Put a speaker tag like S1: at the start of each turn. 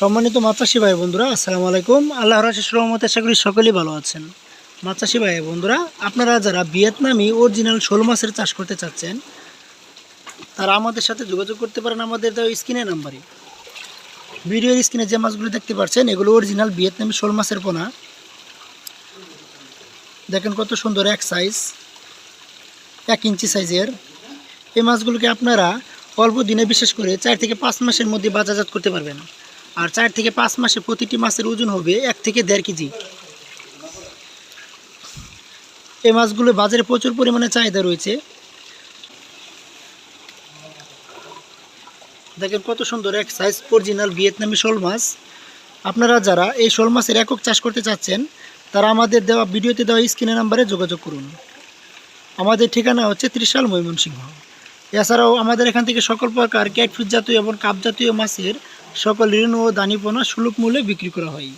S1: সম্মানিত মাতাসী ভাই বন্ধুরা, আসসালামু আলাইকুম। আল্লাহ রাশেষ রহমত আশা করি সকলেই ভালো আছেন। মাতাসী ভাই বন্ধুরা, আপনারা যারা ভিয়েতনামি অরিজিনাল শোল মাছের চাষ করতে চাচ্ছেন, তারা আমাদের সাথে যোগাযোগ করতে পারেন আমাদের স্ক্রিনের নাম্বারে। ভিডিওর স্ক্রিনে যে মাছগুলো দেখতে পাচ্ছেন, এগুলো অরিজিনাল ভিয়েতনামি শোল মাছের পোনা। দেখেন কত সুন্দর এক সাইজ এক ইঞ্চি সাইজের এই মাছগুলোকে আপনারা অল্প দিনে বিশেষ করে চার থেকে পাঁচ মাসের মধ্যে বাজারজাত করতে পারবেন। আর চার থেকে পাঁচ মাসে প্রতিটি মাছের ওজন হবে এক থেকে দেড় কেজি। এই মাছগুলো বাজারে প্রচুর পরিমাণে চাহিদা রয়েছে। দেখেন কত সুন্দর এক সাইজ অরিজিনাল ভিয়েতনামি শোল মাছ। আপনারা যারা এই শোল মাছের একক চাষ করতে চাচ্ছেন, তারা আমাদের দেওয়া ভিডিওতে দেওয়া স্ক্রিনের নাম্বারে যোগাযোগ করুন। আমাদের ঠিকানা হচ্ছে ত্রিশাল ময়মনসিংহ। এছাড়াও আমাদের এখান থেকে সকল প্রকার ক্যাটফিট জাতীয় এবং কাপ জাতীয় মাছের সকল ঋণ ও দানিপনা সুলভ মূল্যে বিক্রি করা হয়।